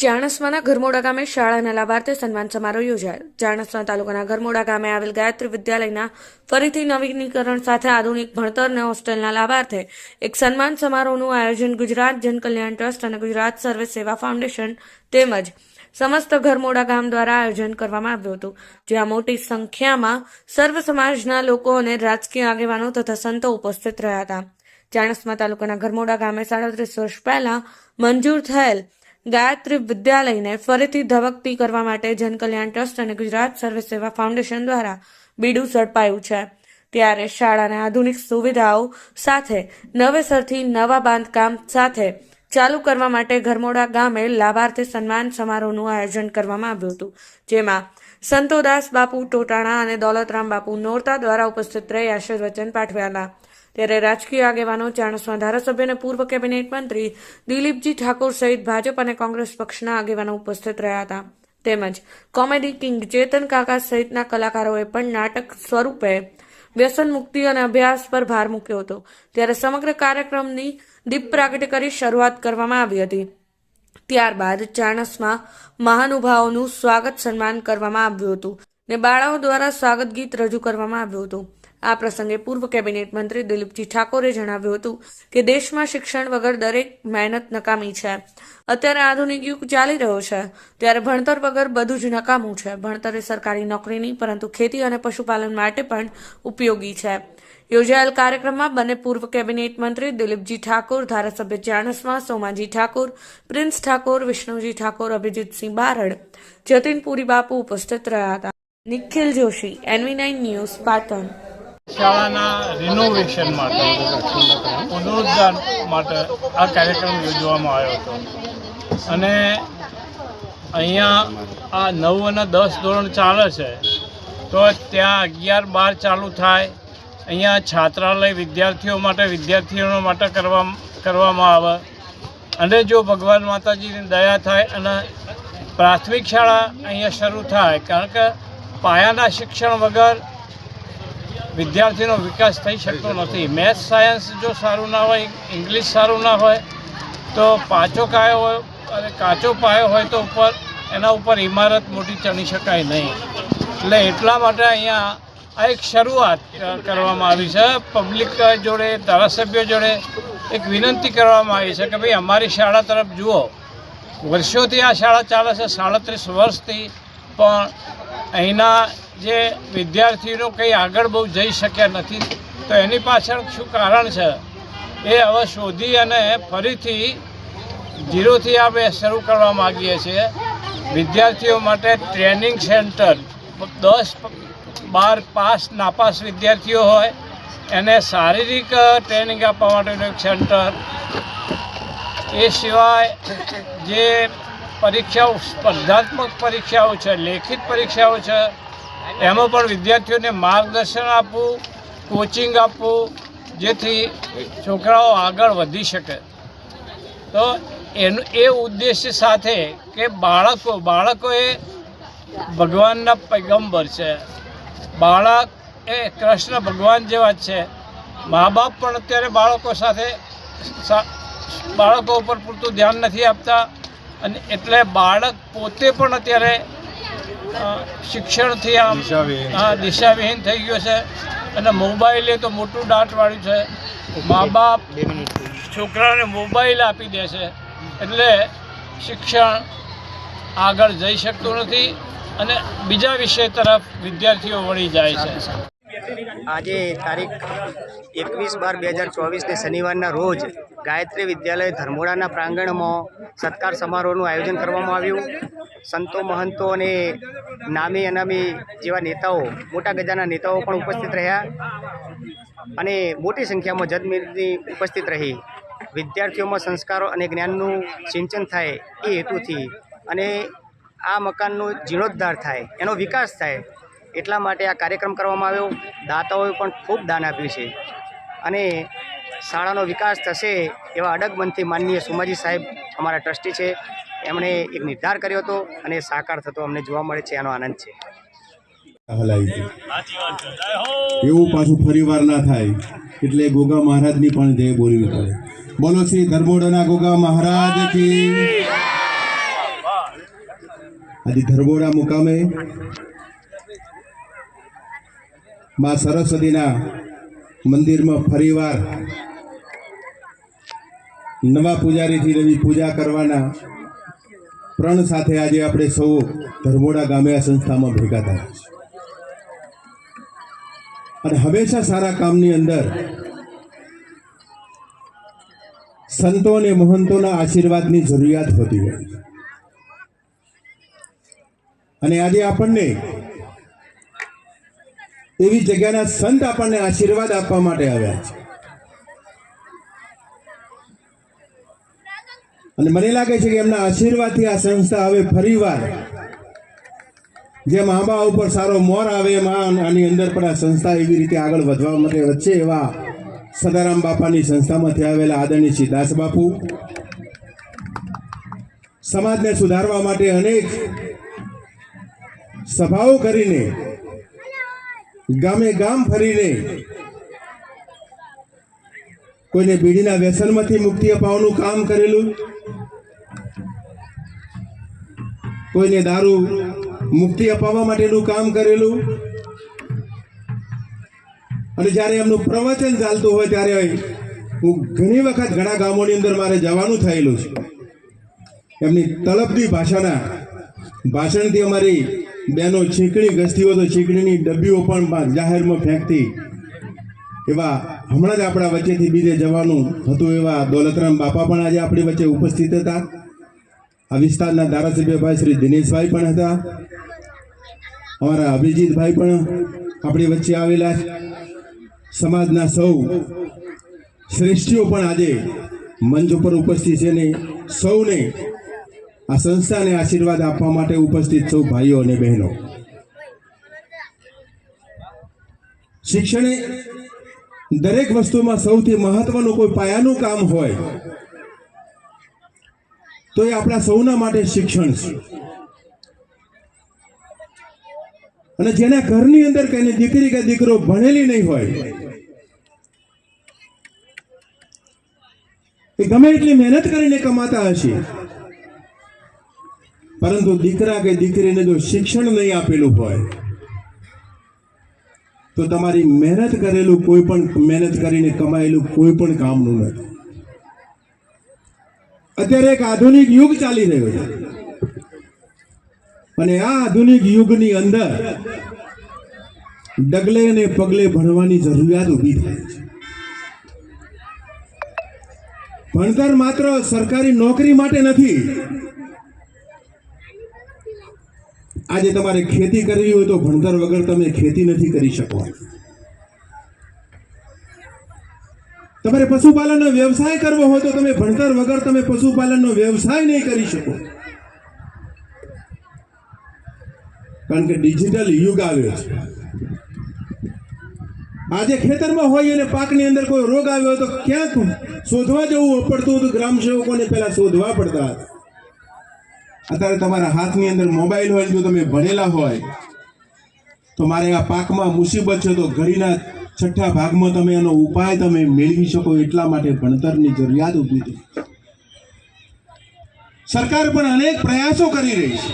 ચાણસ્માના ઘરમોડા ગામે શાળાના લાભાર્થે સન્માન સમારોહ યોજાયો. ચાણસ્મા તાલુકાના ઘરમોડા ગામે આવેલ ગાયત્રી વિદ્યાલયના ફરીથી નવીનીકરણ સાથે આધુનિક ભણતર અને હોસ્ટેલના લાભાર્થે એક સન્માન સમારોહનું આયોજન ગુજરાત જનકલ્યાણ ટ્રસ્ટ અને ગુજરાત સર્વે સેવા ફાઉન્ડેશન તેમજ સમસ્ત ઘરમોડા ગામ દ્વારા આયોજન કરવામાં આવ્યું હતું. જ્યાં મોટી સંખ્યામાં સર્વ સમાજના લોકો અને રાજકીય આગેવાનો તથા સંતો ઉપસ્થિત રહ્યા હતા. ચાણસ્મા તાલુકાના ઘરમોડા ગામે સાડત્રીસ વર્ષ પહેલા મંજૂર થયેલ ગાયત્રી વિદ્યાલયને ફરીથી ધબકતી કરવા માટે જનકલ્યાણ ટ્રસ્ટ અને ગુજરાત સર્વે સેવા ફાઉન્ડેશન દ્વારા બીડું ઝડપાયું છે. ત્યારે શાળાને આધુનિક સુવિધાઓ સાથે નવેસરથી નવા બાંધકામ સાથે ચાલુ કરવા માટે ઘરમોડા ગામે લાભાર્થી સન્માન સમારોહનું આયોજન કરવામાં આવ્યું હતું, જેમાં સંતોદાસ બાપુ ટોટાણા અને દોલતરામ બાપુ નોરતા દ્વારા ઉપસ્થિત રહી આશીર્વચન પાઠવ્યા હતા. ત્યારે રાજકીય આગેવાનો ચાણસમા ધારાસભ્ય અને પૂર્વ કેબિનેટ મંત્રી દિલીપજી ઠાકોર સહિત ભાજપ અને કોંગ્રેસ પક્ષના આગેવાનો ઉપસ્થિત રહ્યા હતા. તેમજ કોમેડી કિંગ ચેતન કાકા સહિતના કલાકારોએ પણ નાટક સ્વરૂપે વ્યસન મુક્તિ અને અભ્યાસ પર ભાર મૂક્યો હતો. ત્યારે સમગ્ર કાર્યક્રમની દીપ પ્રાગટ્ય કરી શરૂઆત કરવામાં આવી હતી. ત્યારબાદ ચાણસમાં મહાનુભાવોનું સ્વાગત સન્માન કરવામાં આવ્યું હતું ને બાળાઓ દ્વારા સ્વાગત ગીત રજૂ કરવામાં આવ્યું હતું. આ પ્રસંગે પૂર્વ કેબિનેટ મંત્રી દિલીપજી ઠાકોરે જણાવ્યું હતું કે દેશમાં શિક્ષણ વગર દરેક મહેનત નકામી છે. અત્યારે આધુનિક યુગ ચાલી રહ્યો છે. ત્યારે ભણતર વગર બધું જ નકામું છે. ભણતર સરકારી નોકરી નહીં, પરંતુ ખેતી અને પશુપાલન માટે પણ ઉપયોગી છે. યોજાયેલ કાર્યક્રમમાં બંને પૂર્વ કેબિનેટ મંત્રી દિલીપજી ઠાકોર, ધારાસભ્ય ચાણસમાં, સોમાજી ઠાકોર, પ્રિન્સ ઠાકોર, વિષ્ણુજી ઠાકોર, અભિજીતસિંહ બારડ જતીનપુરી બાપુ ઉપસ્થિત રહ્યા હતા. Nikhil Joshi, N V nine news Patan. શાળાના રિનોવેશન માટે, પુનરુદ્ધાર માટે આ કાર્યક્રમ યોજવામાં આવ્યો હતો. અને અહીંયા આ નવ અને દસ ધોરણ ચાલે છે, તો ત્યાં અગિયાર બાર ચાલુ થાય. અહીંયા છાત્રાલય વિદ્યાર્થીઓ માટે વિદ્યાર્થીઓ માટે કરવા, કરવામાં આવે. અને જો ભગવાન માતાજીની દયા થાય અને પ્રાથમિક શાળા અહીંયા શરૂ થાય, કારણ કે પાયાના શિક્ષણ વગર વિદ્યાર્થીનો વિકાસ થઈ શકતો નથી. મેથ્સ સાયન્સ જો સારું ના હોય ઇંગ્લિશ સારું ના હોય તો પાછો કાયો હોય અને કાચો પાયો હોય તો ઉપર એના ઉપર ઇમારત મોટી ચણી શકાય નહીં. એટલે એટલા માટે અહીંયા આ એક શરૂઆત કરવામાં આવી છે. પબ્લિક જોડે ધારાસભ્યો જોડે એક વિનંતી કરવામાં આવી છે કે ભાઈ અમારી શાળા તરફ જુઓ. વર્ષોથી આ શાળા ચાલે છે સાડત્રીસ વર્ષથી પણ અહીંના જે વિદ્યાર્થીઓ કંઈ આગળ બહુ જઈ શક્યા નથી, તો એની પાછળ શું કારણ છે? એ હવે શોધી અને ફરીથી ઝીરોથી આપણે શરૂ કરવા માગીએ છીએ. વિદ્યાર્થીઓ માટે ટ્રેનિંગ સેન્ટર દસ બાર પાસ નાપાસ વિદ્યાર્થીઓ હોય, એને શારીરિક ટ્રેનિંગ આપવા માટેનું એક સેન્ટર. એ સિવાય જે પરીક્ષાઓ સ્પર્ધાત્મક પરીક્ષાઓ છે, લેખિત પરીક્ષાઓ છે એમાં પણ વિદ્યાર્થીઓને માર્ગદર્શન આપવું કોચિંગ આપવું, જેથી છોકરાઓ આગળ વધી શકે. તો એનું, એ ઉદ્દેશ્ય સાથે કે બાળકો બાળકો એ ભગવાનના પૈગંબર છે. બાળક એ કૃષ્ણ ભગવાન જેવા જ છે. મા બાપ પણ અત્યારે બાળકો સાથે બાળકો ઉપર પૂરતું ધ્યાન નથી આપતા. અને એટલે બાળક પોતે પણ અત્યારે શિક્ષણથી આમ હા દિશાવિહીન થઈ ગયો છે. અને મોબાઈલ એ તો મોટું દાંતવાળું છે. મા બાપ છોકરાને મોબાઈલ આપી દે છે. એટલે શિક્ષણ આગળ જઈ શકતું નથી અને બીજા વિષય તરફ વિદ્યાર્થીઓ વળી જાય છે. આજે તારીખ એકવીસ બાર બે હજાર ચોવીસને શનિવારના રોજ ગાયત્રી વિદ્યાલય ધર્મોડાના પ્રાંગણમાં સત્કાર સમારોહનું આયોજન કરવામાં આવ્યું. સંતો, મહંતો અને નામી, અનામી જેવા નેતાઓ, મોટા ગજાના નેતાઓ પણ ઉપસ્થિત રહ્યા અને મોટી સંખ્યામાં જનમેદની ઉપસ્થિત રહી. વિદ્યાર્થીઓમાં સંસ્કારો અને જ્ઞાનનું સિંચન થાય એ હેતુથી અને આ મકાનનો જીર્ણોદ્ધાર થાય, એનો વિકાસ થાય એટલા માટે આ કાર્યક્રમ કરવામાં આવ્યો. દાતાઓએ પણ ખૂબ દાન આપ્યું છે અને શાળાનો વિકાસ થશે એવા અડગ મનથી માનનીય સુમાજી સાહેબ અમારા ટ્રસ્ટી છે. એમણે એક નિર્ધાર કર્યો હતો અને સાકાર થતો અમને જોવા મળે છે એનો આનંદ છે. એવું પાછું ફરીવાર ના થાય. એટલે ગોગા મહારાજની પણ જય બોલવી પડે. બોલો શ્રી ધર્મોડાના ગોગા મહારાજ આજે ધર્મોડા મુકામે મા સરસ્વતીના મંદિરમાં ફરીવાર નવા પૂજારીથી નવી પૂજા કરવાના પ્રણ સાથે આજે આપણે સૌ ધર્મોડા ગામે આ સંસ્થામાં ભેગા થયા છે અને હંમેશા સારા કામની અંદર સંતો અને મહંતોના આશીર્વાદની જરૂરિયાત હોતી હોય અને આજે આપણને એવી જગ્યાના સંત આપણને આશીર્વાદ આપવા માટે આવ્યા છે. અને મને લાગે છે કે એમના આશીર્વાદથી આ સંસ્થા હવે ફરીવાર જેમ આંબા ઉપર સારો મોર આવે એમ આની અંદર પણ આ સંસ્થા એવી રીતે આગળ વધવા માટે વચ્ચે એવા સદારામ બાપાની સંસ્થામાંથી આવેલા આદરણીય દાસ બાપુ. સમાજને સુધારવા માટે અનેક સભાઓ કરીને, ગામે ગામ ફરીને કોઈને બીડીના વ્યસનમાંથી મુક્તિ અપાવવાનું કામ કરેલું. કોઈને દારૂ મુક્તિ અપાવવા માટેનું કામ કરેલું. અને જ્યારે એમનું પ્રવચન ચાલતું હોય ત્યારે હું ઘણી વખત ઘણા ગામોની અંદર મારે જવાનું થયેલું છે. એમની તલબદી ભાષાના ભાષણથી અમારી બહેનો છીંકણી હોય તો છીંકણીની ડબ્બીઓ પણ જાહેરમાં ફેંકતી. એવા હમણાં જ આપણા વચ્ચેથી બીજે જવાનું હતું એવા દોલતરામ બાપા પણ આજે આપણી વચ્ચે ઉપસ્થિત હતા. આ વિસ્તારના ધારાસભ્યભાઈ શ્રી દિનેશભાઈ પણ હતા. અમારા અભિજીતભાઈ પણ આપણી વચ્ચે આવેલા સમાજના સૌ શ્રેષ્ઠીઓ પણ આજે મંચ ઉપર ઉપસ્થિત છે ને સૌને આ સંસ્થાને આશીર્વાદ આપવા માટે ઉપસ્થિત સૌ ભાઈઓ અને બહેનો. શિક્ષણે દરેક વસ્તુમાં સૌથી મહત્વનું કોઈ પાયાનું કામ હોય તો એ આપણા સૌના માટે શિક્ષણ છે. અને જેના ઘરની અંદર કઈ દીકરી કે દીકરો ભણેલી નહીં હોય, એ ગમે એટલી મહેનત કરીને કમાતા હશે, પરંતુ દીકરા કે દીકરીને જો શિક્ષણ નહીં આપેલું હોય, તો તમારી મહેનત કરેલું કોઈ પણ મહેનત કરીને કમાયેલું કોઈ પણ કામનું નથી. અત્યારે એક આધુનિક યુગ ચાલી રહ્યો છે. અને આ આધુનિક યુગની અંદર ડગલે ને પગલે ભણવાની જરૂરિયાત ઊભી થાય છે. ભણતર માત્ર સરકારી નોકરી માટે નથી. આજે તમારે ખેતી કરવી હોય તો ભણતર વગર તમે ખેતી નથી કરી શકો. તમારે પશુપાલનનો વ્યવસાય કરવો હોય તો તમે ભણતર વગર તમે પશુપાલનનો વ્યવસાય નહીં કરી શકો. કારણ કે ડિજિટલ યુગ આવ્યો છે. આજે ખેતરમાં હોય અને પાકની અંદર કોઈ રોગ આવ્યો તો ક્યાંક શોધવા જવું પડતું હતું ગ્રામ સેવકોને પહેલા શોધવા પડતા હતા. અત્યારે તમારા હાથની અંદર મોબાઈલ હોય, જો તમે ભણેલા હોય, તો મારે આ પાકમાં મુસીબત છે, તો ઘડીના છઠ્ઠા ભાગમાં તમે એનો ઉપાય તમે મેળવી શકો એટલા માટે ભણતરની જરૂરિયાત ઊભી થઈ. સરકાર પણ અનેક પ્રયાસો કરી રહી છે.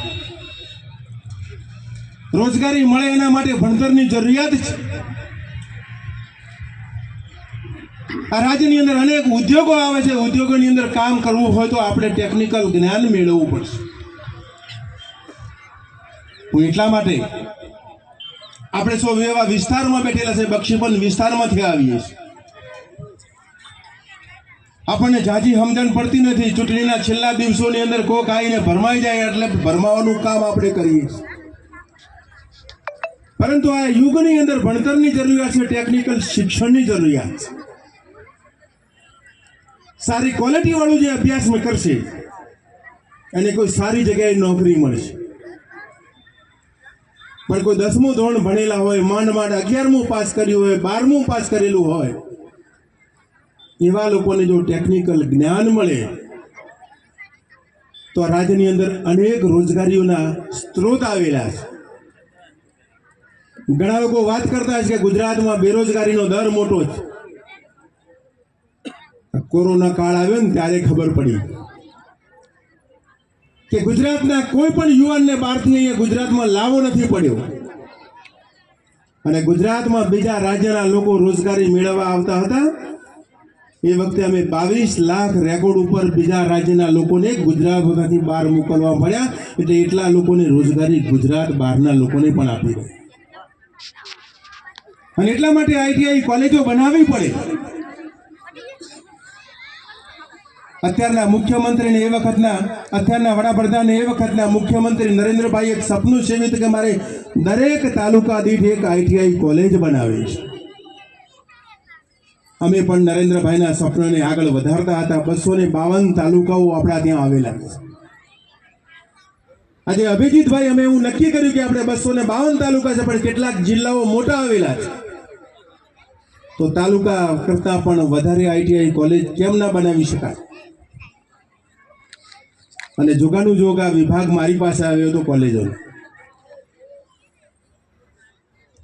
રોજગારી મળે એના માટે ભણતરની જરૂરિયાત છે. આ રાજ્યની અંદર અનેક ઉદ્યોગો આવે છે. ઉદ્યોગોની અંદર કામ કરવું હોય તો આપણે ટેકનિકલ જ્ઞાન મેળવવું પડશે. હું એટલા માટે આપણે સૌ એવા વિસ્તારમાં બેઠેલા છે બક્ષીપન વિસ્તારમાંથી આવીએ છીએ. આપણને જાજી સમજણ પડતી નથી, ચૂંટણીના છેલ્લા દિવસોની અંદર કોક આવીને ભરમાઈ જાય એટલે ભરમાવાનું કામ આપણે કરીએ છીએ. પરંતુ આ યુગની અંદર ભણતરની જરૂરિયાત છે ટેકનિકલ શિક્ષણની જરૂરિયાત છે. સારી ક્વોલિટી વાળું જે અભ્યાસ કરશે, એને કોઈ સારી જગ્યાએ નોકરી મળશે. પણ કોઈ દસમું ધોરણ ભણેલા હોય, માંડ માંડ અગિયારમું પાસ કર્યું હોય, બારમું પાસ કરેલું હોય, એવા લોકોને જો ટેકનિકલ જ્ઞાન મળે, તો રાજ્યની અંદર અનેક રોજગારીઓના સ્ત્રોત આવેલા છે. ઘણા લોકો વાત કરતા છે કે ગુજરાતમાં બેરોજગારીનો દર મોટો છે. કોરોના કાળ આવ્યો ને ત્યારે ખબર પડી. કે ગુજરાતના કોઈ પણ યુવાનને બહારથી અહીંયા ગુજરાતમાં લાવો નથી પડ્યો. અને ગુજરાતમાં બીજા રાજ્યના લોકો રોજગારી મેળવવા આવતા હતા. એ વખતે અમે બાવીસ લાખ રેકોર્ડ ઉપર બીજા રાજ્યના લોકોને ગુજરાતમાંથી બહાર મોકલવા મળ્યા. એટલે એટલા લોકોને રોજગારી ગુજરાત બહારના લોકોને પણ આપી. અને એટલા માટે આઈટીઆઈ કોલેજો બનાવવી પડે. અત્યારના મુખ્યમંત્રીને એ વખતના, અત્યારના વડાપ્રધાન એ વખતના મુખ્યમંત્રી નરેન્દ્રભાઈ એક સપનું સેવ્યું કે મારે દરેક તાલુકા દીઠ એક આઈટીઆઈ કોલેજ બનાવી છે. અમે પણ નરેન્દ્રભાઈના સપનાને આગળ વધારતા હતા. બસો ને બાવન તાલુકાઓ આપણા ત્યાં આવેલા છે. આજે અભિજીતભાઈ, અમે એવું નક્કી કર્યું કે આપણે બસો ને બાવન તાલુકા છે, પણ કેટલાક જિલ્લાઓ મોટા આવેલા છે. તો તાલુકા કરતાં પણ વધારે આઈટીઆઈ કોલેજ કેમ ના બનાવી શકાય? અને જોગાનું જોગ આ વિભાગ મારી પાસે આવ્યો હતો કોલેજોનો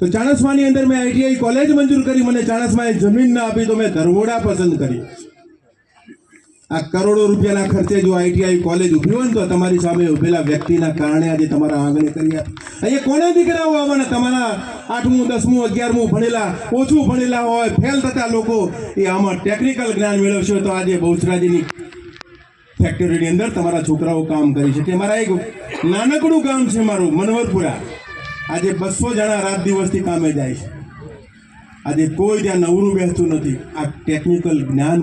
તો ચાણસમાની અંદર મેં આઈટીઆઈ કોલેજ મંજૂર કરી, મને ચાણસ્માએ જમીન ના આપી તો મેં ધરવોડા પસંદ કરી. આ કરોડો રૂપિયાના ખર્ચે જો આઈટીઆઈ કોલેજ ઊભી હોય ને તો તમારી સામે ઉભેલા વ્યક્તિના કારણે આજે તમારા આંગણે કરી અહીંયા કોને દીકરાઓ આવવાના? તમારા આઠમું, દસમું, અગિયારમું ભણેલા, ઓછું ભણેલા હોય ફેલ થતા લોકો, એ આમાં ટેકનિકલ જ્ઞાન મેળવશે તો આજે બહુચરાજીની ફેક્ટરીની અંદર તમારા છોકરાઓ કામ કરી શકે મારા એક નાનકડું ગામ છે મારું, મનવરપુરા. આજે બસો જણા રાત દિવસથી કામે જાય છે. આજે કોઈ ત્યાં નવરું બેસતું નથી. આ ટેકનિકલ જ્ઞાન